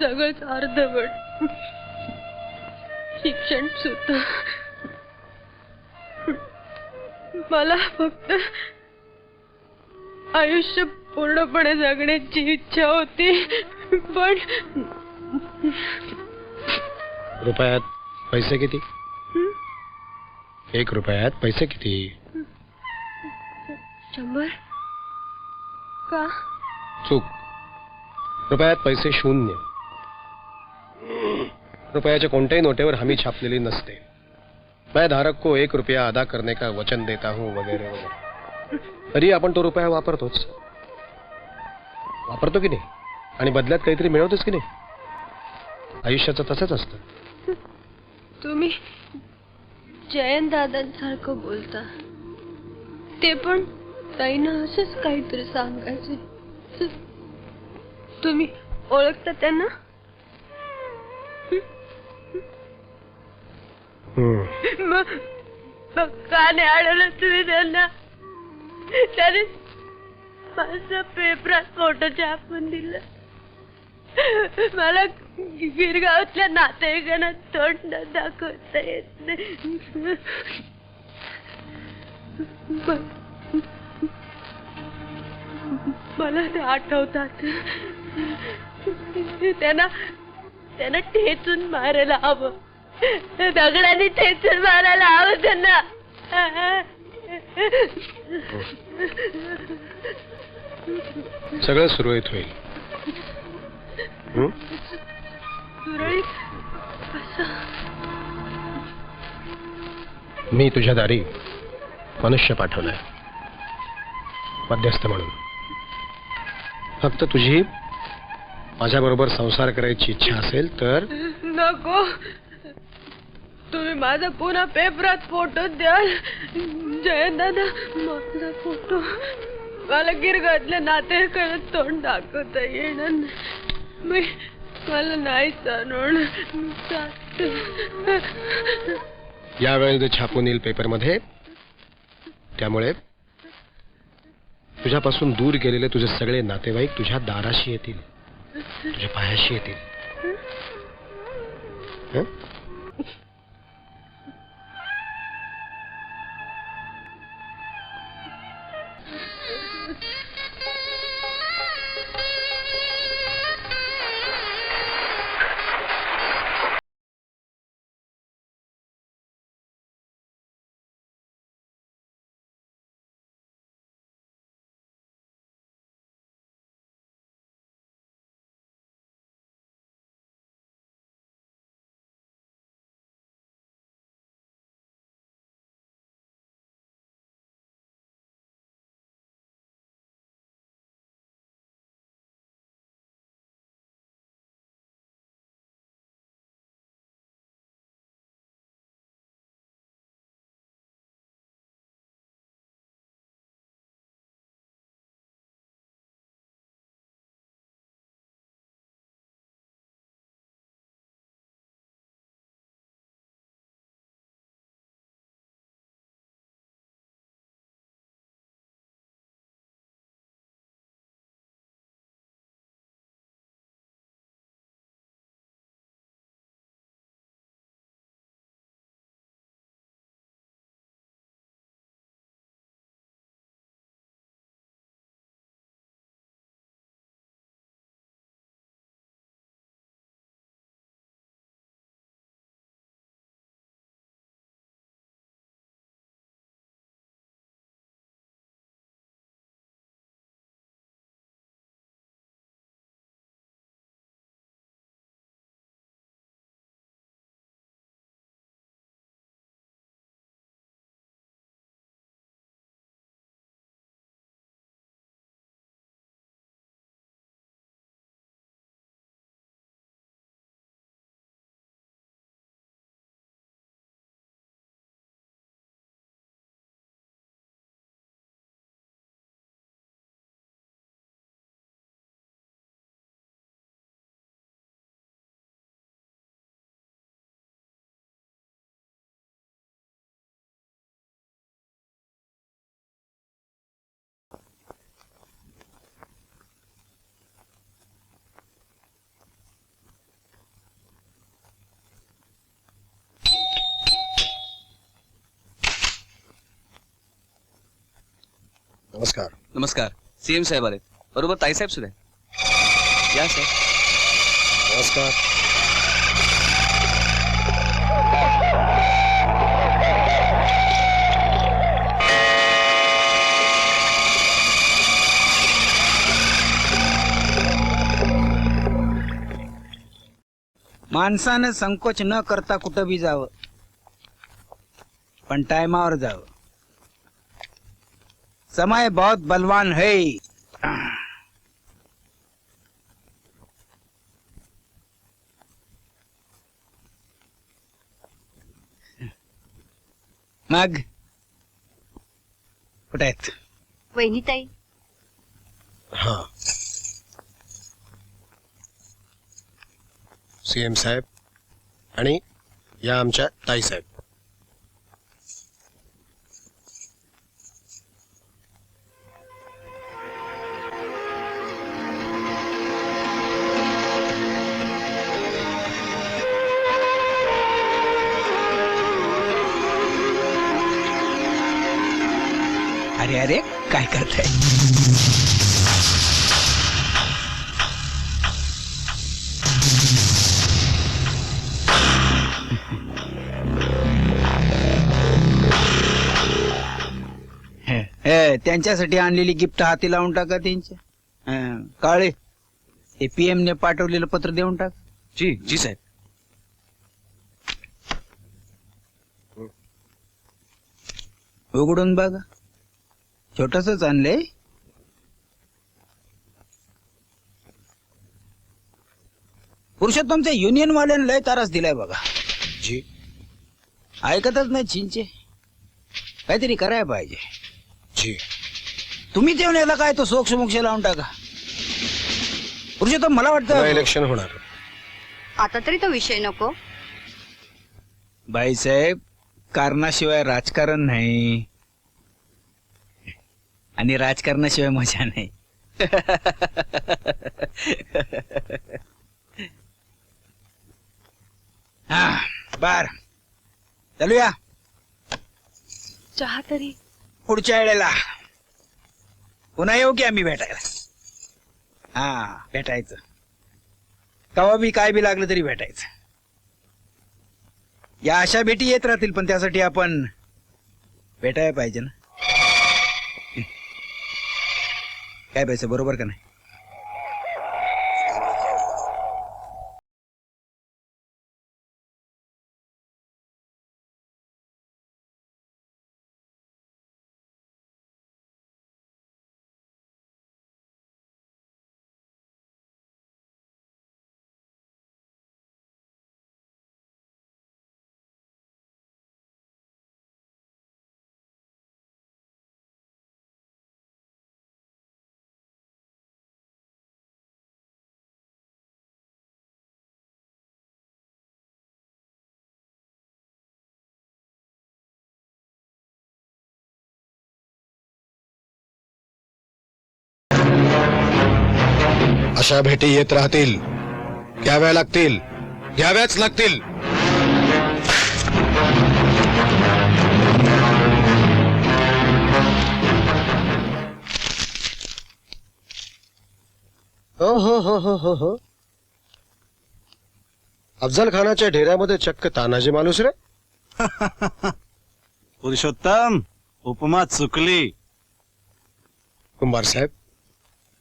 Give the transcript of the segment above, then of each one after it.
सगळंच अर्धवट. शिक्षण सुद्धा. मला फक्त आयुष्य पूर्णपणे जगण्याची इच्छा होती पण रुपयात पैसे किती? एक रुपयात पैसे किती? शंभर? का? चूक. रुपयात पैसे शून्य. रुपयाच्या कोणत्याही नोटेवर हमी छापलेली नसते. मैं धारक को एक रुपया अदा करने का वचन देता हूं वगैरे वगैरे. तरी आपण तो रुपया वापरतोच. वापरतो की नाही? आणि बदल्यात काहीतरी मिळवतोच की नाही? आयुष्याचं तसंच असतं. तुम्ही जयंत दादांसारखं बोलता. ते पण ताईनं असंच काहीतरी सांगायचे. तुम्ही ओळखता त्यांना? मग मग का नाही अडवलं तुम्ही त्यांना. त्याने माझं पेपरात फोटो छापून दिलं. मला गिरगावातल्या नातेवाईकांना तोंड दाखवता येत नाही. म- मला ते आठवतात. त्यांना त्यांना ठेचून मारायला हवं. दगडाने ठेचून मारायला हवं त्यांना. सगळं सुरळीत होईल? सुरळीत? मी तुझ्या दारी मनुष्य पाठवलाय. मध्यस्थ म्हणून. फक्त तुझी माझ्याबरोबर संसार करायची इच्छा असेल तर? नको. तुम्ही माझा पुन्हा पेपरात फोटो द्याल. जयदादा माझा फोटो मला गिरगातल्या नातेवाईकांना तोंड दाखवता येणार मी मला नाही सांगून यावेळेस ते छापून येईल पेपरमध्ये त्यामुळे तुझ्यापासून दूर गेलेले तुझे सगळे नातेवाईक तुझ्या दाराशी येतील. तुझ्या पायाशी येतील. नमस्कार. नमस्कार. सीएम साहेब आलेत. बरोबर? ताईसाहेब सुद्धा आहेत. या सर नमस्कार. माणसानं संकोच न करता कुठं बी जावं. पण टायमावर जावं. समय बहुत बलवान है। मग कुठे आहेत वहिनीताई हा. सीएम साहेब आणि या आमच्या ताई साहेब. अरे अरे काय करताय? हे, त्यांच्यासाठी आणलेली गिफ्ट हाती लावून टाका त्यांच्या हं, काळे हे पीएम ने पाठवलेलं पत्र देऊन टाक. जी जी साहेब. उघडून बघा. छोटसच आणलंय. पुरुषोत्तमच्या युनियन वाल्यानं लय तारास दिलाय बघा. जी. ऐकतच नाही चिंचे. काहीतरी करायला पाहिजे. जी. तुम्ही तेव्हा याला काय तो सोक्ष मोक्ष लावून टाका. पुरुषोत्तम मला पुन्हा वाटतं इलेक्शन होणार. आता तरी तो विषय नको. बाईसाहेब कारणाशिवाय राजकारण नाही. आणि राजकारणाशिवाय मजा नाही. हा बर. चालूया. चहा तरी. पुढच्या वेळेला. पुन्हा येऊ की आम्ही भेटायला? हा भेटायचं. कवा बी काय बी लागलं तरी भेटायचं. या अशा भेटी येत राहतील पण त्यासाठी आपण भेटायला पाहिजे ना. काय पैसे बरोबर का नाही? अशा भेटी येत राहतील. घ्याव्या लागतील. घ्याव्याच लागतील. हो हो हो हो हो हो. अफजल खानाच्या ढेऱ्यामध्ये चक्क तानाजी माणूस रे. पुरुषोत्तम उपमा चुकली. कुंभार साहेब.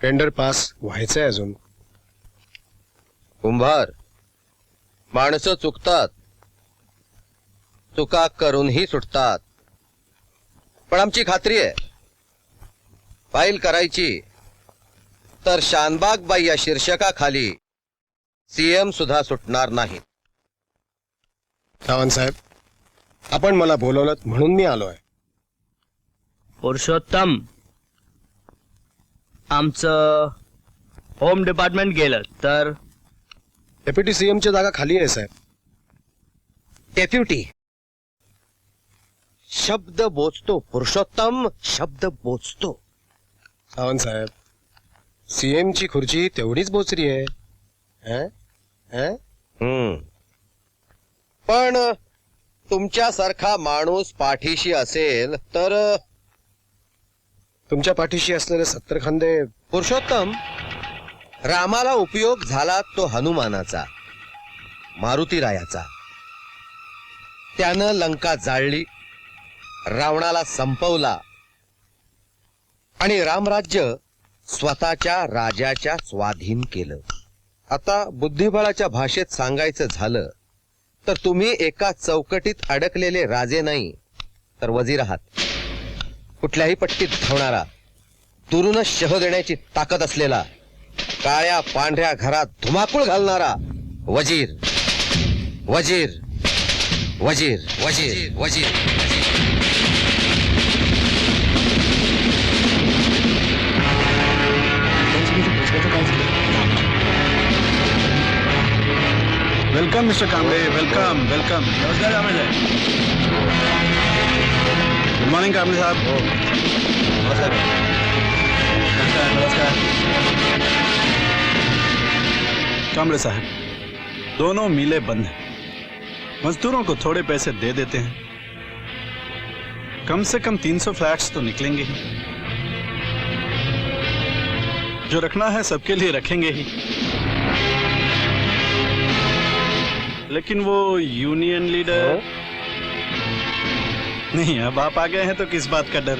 टेंडर पास व्हायचंय अजून. कुंभार माणसं चुकतात. चुका करूनही सुटतात. पण आमची खात्री आहे फाईल करायची. तर शानबाग बाई या शीर्षकाखाली सीएम सुद्धा सुटणार नाहीत सावंत साहेब आपण मला बोलवलं म्हणून मी आलोय. पुरुषोत्तम आमचं होम डिपार्टमेंट गेलं तर डेप्युटी सीएमची जागा खाली आहे साहेब डेप्युटी शब्द बोचतो पुरुषोत्तम शब्द बोचतो सावंत साहेब सीएम ची खुर्ची तेवढीच बोचरी आहे हं? हं? हम्म. पण तुमच्यासारखा माणूस पाठीशी असेल तर तुमच्या पाठीशी असलेले सत्तर खांदे पुरुषोत्तम रामाला उपयोग झाला तो हनुमानाचा मारुतीरायाचा. त्यानं लंका जाळली रावणाला संपवला आणि रामराज्य स्वतःच्या राजाच्या स्वाधीन केलं. आता बुद्धिबळाच्या भाषेत सांगायचं झालं तर तुम्ही एका चौकटीत अडकलेले राजे नाही तर वजीर आहात. कुठल्याही पट्टीत धावणारा दुरूनच शह देण्याची ताकद असलेला काळ्या पांढऱ्या घरात धुमाकूळ घालणारा वजीर. वजीर. वजीर. वजीर. वजीर. Welcome mister Kamble welcome welcome नमस्कार कांबळे साहेब गुड मॉर्निंग कांबळे साहब नमस्कार। नमस्कार साहब दोनों मिले बंद हैं। मजदूरों को थोड़े पैसे दे देते हैं। कम से कम 300 फ्लैट्स तो निकलेंगे ही। जो रखना है सबके लिए रखेंगे ही। लेकिन वो यूनियन लीडर नहीं अब आप आ गए हैं तो किस बात का डर?